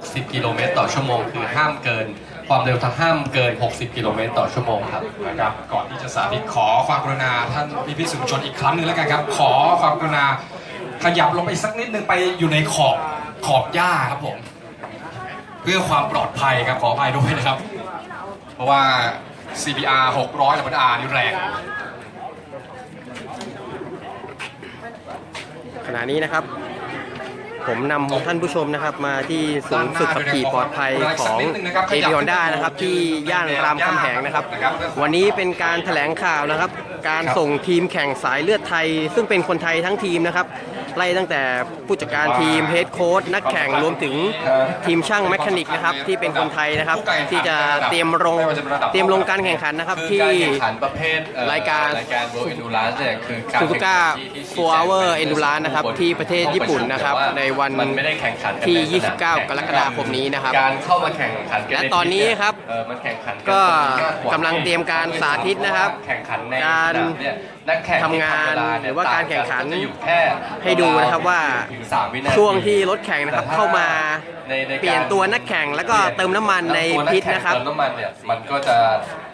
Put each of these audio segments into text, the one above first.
60กิโลเมตรต่อชั่วโมง คือห้ามเกิน ความเร็วทางห้ามเกิน 60 กิโลเมตรต่อชั่วโมงครับ นะครับ ก่อนที่จะสาธิตขอความกรุณาท่านพี่พี่ๆสื่อมวลชนอีกครั้งหนึ่งแล้วกันครับ ขอความกรุณาขยับลงไปสักนิดนึงไปอยู่ในขอบขอบหญ้าครับผม เพื่อความปลอดภัยครับขออภัยด้วยนะครับ เพราะว่า CBR 600 WR นี่แรงขณะนี้นะครับ ผมนำท่านผู้ชมนะครับมาที่ศูนย์ฝึกขับขี่ปลอดภัยของเอพิออนด้านะครับที่ย่านรามคำแหงนะครับ วันนี้เป็นการแถลงข่าวนะครับ การส่งทีมแข่งสายเลือดไทย ซึ่งเป็นคนไทยทั้งทีมนะครับ ไล่ตั้งแต่ผู้จัดการทีมเฮดโค้ชนักแข่งรวมถึงทีมช่างแมคานิกนะครับที่เป็นคนไทยนะครับที่จะเตรียมลงเตรียมลงการแข่งขันนะครับคือที่การแข่งขันประเภทเอ่อรายการรายการ World Endurance เนี่ยคือการซูซูก้าแข่งขันที่ที่4 Hour Endurance นะครับที่ประเทศญี่ปุ่นนะครับในวันมันไม่ได้แข่งขันกันที่ในสนาม29 กรกฎาคมนี้นะครับการเข้ามาแข่งขันกัและใตอนนี้ครับเออมันแข่งขันนก็ตรงนี้มว่กำลังเตรียมการสาธิตนะครับแข่งขันในการส นามเนี่ยนักแข่งทำงานที่เวลเยหรือว่าการแข่งขันต่จะอยู่แค่ให้ดูนะครับว่าถึงสามวินาทีช่วงที่รถแข่งนะครับแต่ถ้เข้ามาในในการเปลี่ยนตัวนักแข่งแล้วก็เติมน้ำมันในตัวกพิษแข่งนะครับเติมน้ำมันเนี่ยมันก็จะ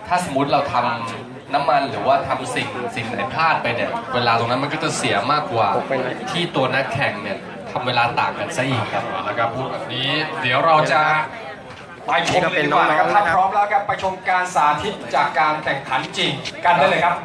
ถ้าสมมติเราทำน้ำมันหรือว่าทำสิ่งสิ่งไหนพลาดไปเนี่ยเวลาตรงนั้นมันก็จะเสียมากกว่าตกไปไหนที่ตัวนักแข่งเนี่ยทำเวลาต่างกันซะอีกครับแล้วก็พูดแบบนี้ เดี๋ยวเราจะไปชมนี่ก็เลเป็ยนดีกว่านะครับน้องๆถ้านะครับพร้อมแล้วครับไปชมการสาธิตจากการแข่งขันจริงกันได้เลยครับ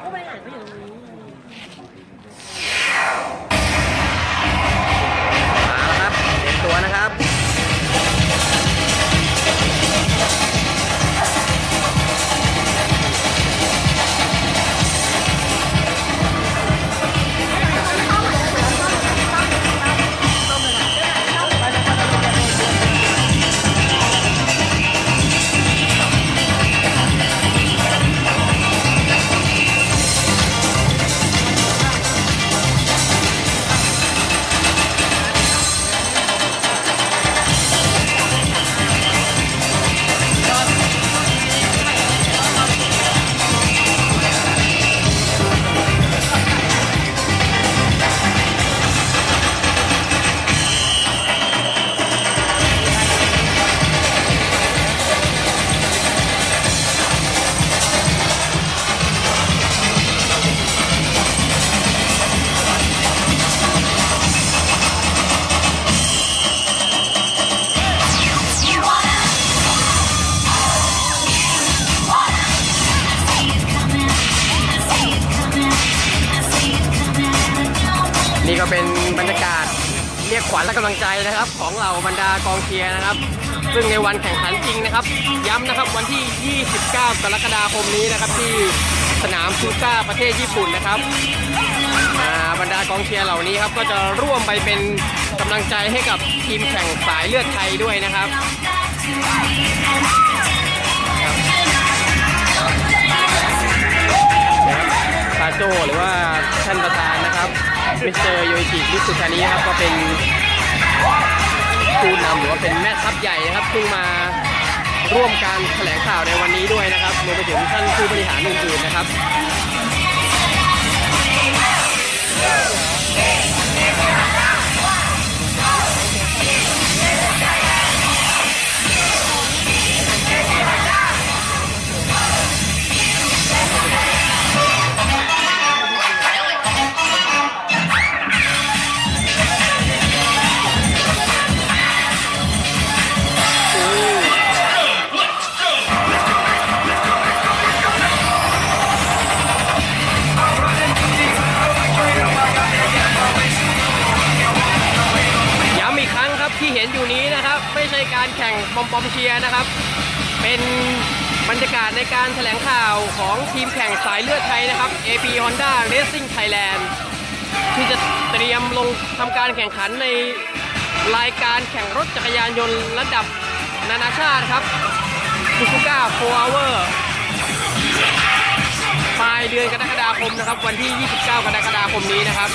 และกำลังใจนะครับของเหล่าบรรดากองเชียร์นะครับ ซึ่งในวันแข่งขันจริงนะครับ ย้ำนะครับวันที่ 29 กรกฎาคมนี้นะครับที่สนามซูก้าประเทศญี่ปุ่นนะครับบรรดากองเชียร์เหล่านี้ครับก็จะร่วมไปเป็นกำลังใจให้กับทีมแข่งสายเลือดไทยด้วยนะครับซาโจหรือว่าท่านประธานนะครับมิสเตอร์โยอิจิมิสุชานิครับก็เป็น ผู้นำหรือว่าเป็นแม่ทัพใหญ่นะครับซึ่งมาร่วมการแถลงข่าวในวันนี้ด้วยนะครับรวมไปถึงท่านผู้บริหารอื่นๆนะครับ ปอมปอมเชียร์นะครับ เป็นบรรยากาศในการแถลงข่าวของทีมแข่งสายเลือดไทยนะครับ AP Honda Racing Thailand ที่จะเตรียมลงทำการแข่งขันในรายการแข่งรถจักรยานยนต์ระดับนานาชาติครับ Suzuka 4 Hour ปลายเดือนกรกฎาคมนะครับ วันที่ 29 กรกฎาคมนี้นะครับ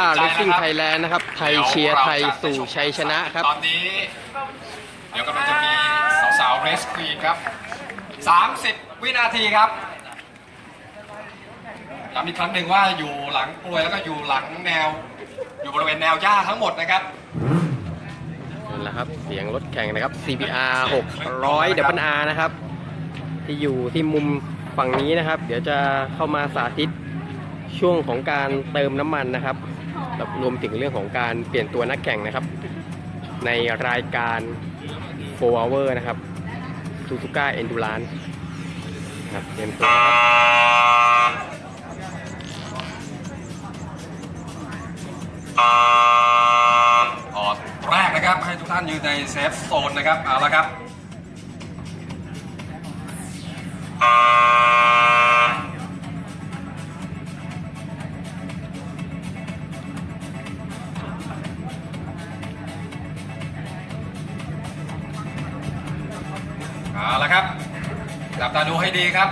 AP Honda Racing Thailand นะครับ ไทยเชียร์ไทยสู่ชัยชนะครับ ตอนนี้ เดี๋ยวกำลังจะมีสาวๆเรสควีนครับ 30 วินาทีครับย้ำอีกครั้งหนึ่งว่าอยู่หลังกลวยแล้วก็อยู่หลังแนว อยู่บริเวณแนวหญ้าทั้งหมดนะครับนั่นแหละครับ เสียงรถแข่งนะครับ CBR 600 WR นะครับ ที่อยู่ที่มุมฝั่งนี้นะครับ เดี๋ยวจะเข้ามาสาธิตช่วงของการเติมน้ำมันนะครับ แล้วรวมถึงเรื่องของการเปลี่ยนตัวนักแข่งนะครับ ในรายการ4 Hour นะครับ Suzuka Endurance นะครับเตรียมตัวนะครับออดแรกนะครับ ให้ทุกท่านยืนในเซฟโซนนะครับ เอาละครับ ครับ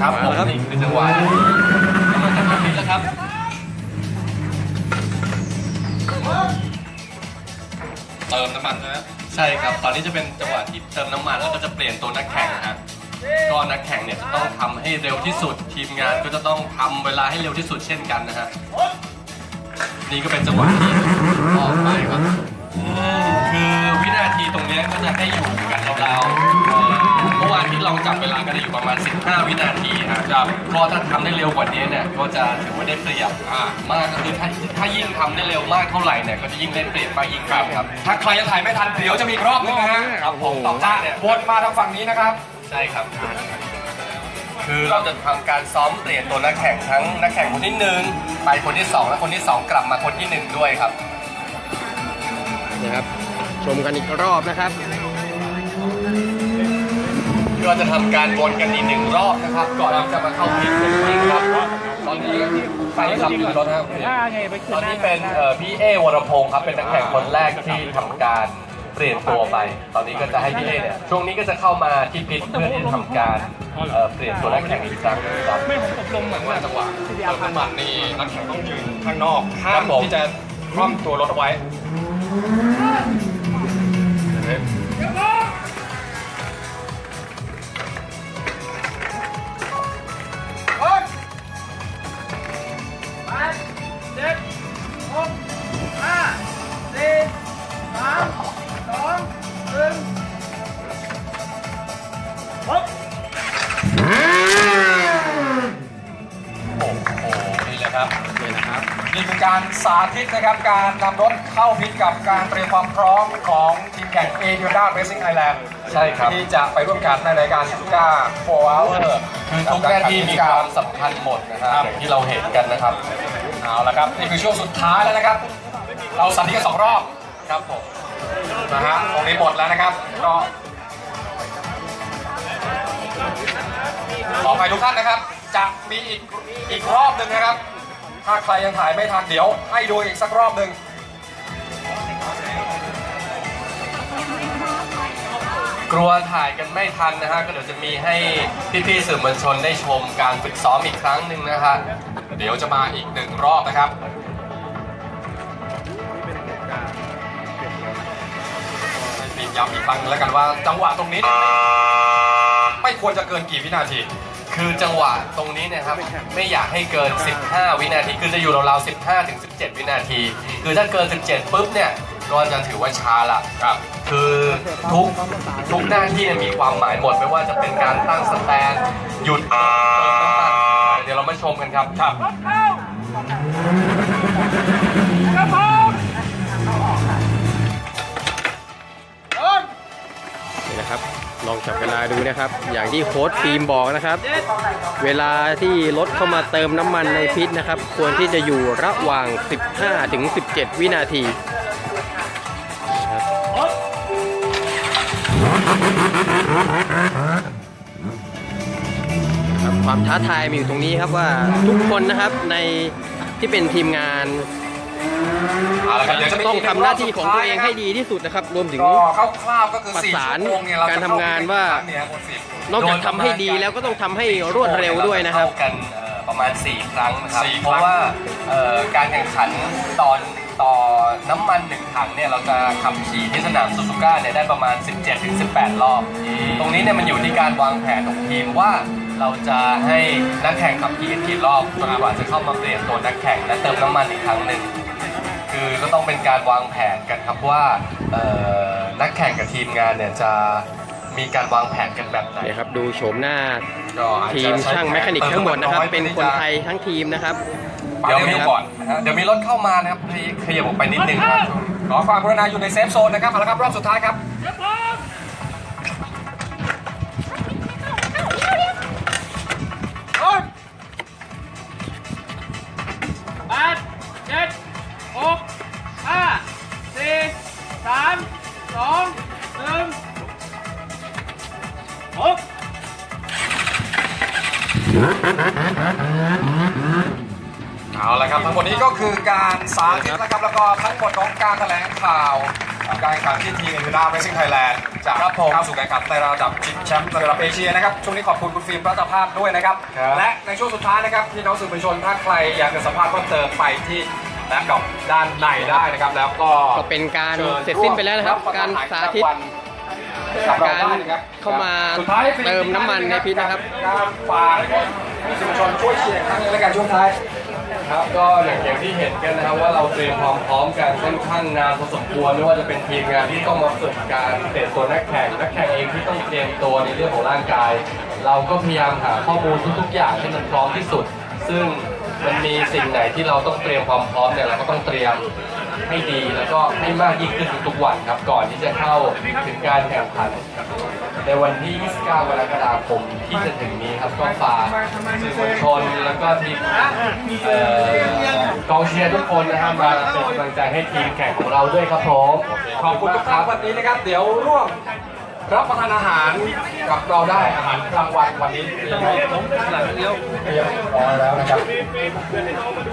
ครับมาผมแล้วครับนี่คือจังหวะกำลังจะเข้าพิษแล้วครับเติมน้ำมันใช่ไหมใช่ครับ ตอนนี้จะเป็นจังหวะที่เติมน้ำมันแล้วก็จะเปลี่ยนตัวนักแข่งนะฮะก็นักแข่งเนี่ยจะต้องทำให้เร็วที่สุด ทีมงานก็จะต้องทำเวลาให้เร็วที่สุดเช่นกันนะฮะ นี่ก็เป็นจังหวะที่ออกไปครับคือวินาทีตรงนี้ก็จะได้อยู่กันราวๆเมื่อวานที่เราจับเวลาก็ได้อยู่ประมาณ 15 วินาทีฮะครับก็ถ้าทำได้เร็วกว่านี้เนี่ยก็จะถือว่าได้เปรียบอ่ามากก็คือถ้าถ้ายิ่งทำได้เร็วมากเท่าไหร่เนี่ยก็จะยิ่งได้เปรียบมากยิ่งขึ้นครับ ถ้าใครจะถ่ายไม่ทันเดี๋ยวจะมีรอบนึงนะฮะครับผมต่อจ้าเนี่ยวนมาทางฝั่งนี้นะครับ ใช่ครับ คือเราจะทำการซ้อมเปลี่ยนตัวนักแข่งทั้งนักแข่งคนที่หนึ่งไปคนที่สองและคนที่สองกลับมาคนที่หนึ่งด้วยครับ นะครับ ชมกันอีกรอบนะครับ ก็จะทำการวนกันอีกหนึ่งรอบนะครับ ก่อนที่จะมาเข้าพิทเป็นจริงครับ ตอนนี้ใครขับอยู่รถครับตอนนี้เป็นเอ่อพี่เอวรพงศ์ครับเป็นนักแข่งคนแรกที่ทำการ เปลี่ยนตัวไป ตอนนี้ก็จะให้พี่เอเนี่ยช่วงนี้ก็จะเข้ามาที่พิทเพื่อที่จะทำการเอ่อเปลี่ยนตัวนักแข่งอีกครั้งหนึงครับไม่ผมอบรมเหมือนว่าจังหวะเติมน้ำมันนี่นักแข่งต้องยืนข้างนอกห้าครัมบผมที่จะคว่ำตัวรถเอาไว้ การสาธิตนะครับการนำรถเข้าพิทกับการเตรียมความพร้อมของทีมแข่ง a d u d a Racing Thailand ใช่ครับ ที่จะไปร่วมกันในรายการ Suzuka 4 Hour คือทุกหน้าที่มีความสำคัญหมดนะครับอย่างที่เราเห็นกันนะครับ เอาละครับ นี่คือช่วงสุดท้ายแล้วนะครับ เราสาธิตกันสองรอบครับผมนะฮะตรงนี้หมดแล้วนะครับก็ขออภัยทุกท่านนะครับ จะมีอีกอีกรอบหนึ่งนะครับ ถ้าใครยังถ่ายไม่ทันเดี๋ยว ให้ดูอีกสักรอบหนึ่งกลัวถ่ายกันไม่ทันนะฮะก็เดี๋ยวจะมีให้พี่ๆสื่อมวลชนได้ชมการฝึกซ้อมอีกครั้งหนึ่งนะฮะเดี๋ยวจะมาอีกหนึ่งรอบนะครับให้ปีย้ำอีกครั้งแล้วกันว่าจังหวะตรงนี้ ไม่ควรจะเกินกี่วินาที คือจังหวะตรงนี้เนะครับไม่อยากให้เกิน 15 วินาทีคือจะอยู่ราวๆ15 ถึง 17 วินาที คือถ้าเกิน 17ปุ๊บเนี่ยก็จะถือว่าช้าละครับ คือทุกทุกหน้าที่เนี่ยมีความหมายหมดไม่ว่าจะเป็นการตั้งสแตนหยุดเติมน้ำมันเดี๋ยวเรามาชมกันครับครับ ลองจับเวลาดูนะครับ อย่างที่โค้ดฟิล์มบอกนะครับ เวลาที่รถเข้ามาเติมน้ำมันในพิษนะครับ ควรที่จะอยู่ระหว่าง 15ถึง17 วินาทีครับความท้าทายมีอยู่ตรงนี้ครับว่าทุกคนนะครับในที่เป็นทีมงาน เอาละครับเดี๋ยวจะมีต้องกทำนึ่หน้าที่ของตัวเองรบสุดท้ายให้ดีที่สุดนะครับ รวมถึง ก็คร่าวๆก็คือประสี่สานชั่วโมงเนี่ยเราการจะทำงานว่า เข้ไปในครั้งเนี้ยคนสิบนอกจากทำให้ดีแล้วก็ต้องทำให้รวดเร็วด้วยนะครับเาจเข้ากันเอ่อประมาณ 4 ครั้งนะครับสี่เพครั้ราะงว่าเอ่อการแข่งขันตอนต่อน้ำมันหนึ่งถังเนี่ยเราจะขับขี่ที่สนามซูซูก้าเนี่ยได้ประมาณ 17-18 รอบ ตรงนี้เนี่ยมันอยู่ที่การวางแผนของทีมว่าเราจะให้นักแข่งขับขี่กันกี่รอบจนกว่าจะเข้ามาเปลี่ยนตัวนักแข่งและเติมน้ำมันอีกครั้งหนึ่ง คือก็ต้องเป็นการวางแผนกันครับว่าเอ่อนักแข่งกับทีมงานเนี่ยจะมีการวางแผนกันแบบไหนเนี่ยครับดูโฉมหน้าก็อาจจะทีมช่างแมคานิกทั้งหมดนะครับ เป็นคนไทยยทั้งทีมนะครับ เดี๋ยวมีครับก่อนนะฮะเดี๋ยวมีรถเข้ามานะครับขยขยับออกไปนิดนึงนะครับขอความกรุณาอยู่ในเซฟโซนนะครับเอาละครับรอบสุดท้ายครับ เอาละครับทั้งหมดนี้ก็คือการสาธิตนะครับแล้วก็ทั้งหมดของการแถลงข่าว การแข่งขันที่ทีมเอ็นดาเรซิ่งไทยแลนด์จะครับผมเข้าสู่การแข่งขันในระดับชิงแชมป์ในระดับเอเชียนะครับช่วงนี้ขอบคุณคุณฟิล์มรัตภาพด้วยนะครับครับ และในช่วงสุดท้ายนะครับพี่น้องสื่อมวลชนถ้าใครอยากจะสัมภาษณ์เพิ่มเติมไปที่แล็ปท็อปด้านในได้นะครับแล้วก็ก็เป็นการเสร็จสิ้นไปแล้วนะครับ การสาธิต การเข้ามาเติมน้ำมันในพิษนะครับการฝากให้สื่อมวลชนช่วยเชียร์อีกครั้งหนึงแล้วกันช่วงท้ายครับก็อย่างอย่างที่เห็นกันนะครับว่าเราเตรียมความพร้อมกันค่อนข้างนานพอสมควรไม่ว่าจะเป็นทีมงานที่ต้องมาฝึกการเตะตัวนักแข่งนักแข่งเองที่ต้องเตรียมตัวในเรื่องของร่างกาย เราก็พยายามหาข้อมูลทุกๆอย่างให้มันพร้อมที่สุด ซึ่งมันมีสิ่งไหนที่เราต้องเตรียมความพร้อมเนี่ยเราก็ต้องเตรียม ให้ดีแล้วก็ให้มากยิ่งขึ้นทุกๆวันครับ ก่อนที่จะเข้าถึงการแข่งขัน ในวันที่ 29 กรกฎาคมที่จะถึงนี้ครับก็ฝากสื่อมวลชนแล้วก็ทีมเอ่อกองเชียร์ทุกคนนะครับมาเป็นกำลังใจให้ทีมแข่งของเราด้วยครับผมขอบคุณทุกท่านวันนี้นะครับ เดี๋ยวร่วมรับประทานอาหารกับเราได้อาหารกลางวันวันนี้มีให้ผมหลังเดียวเรียบร้อยแล้วนะครับ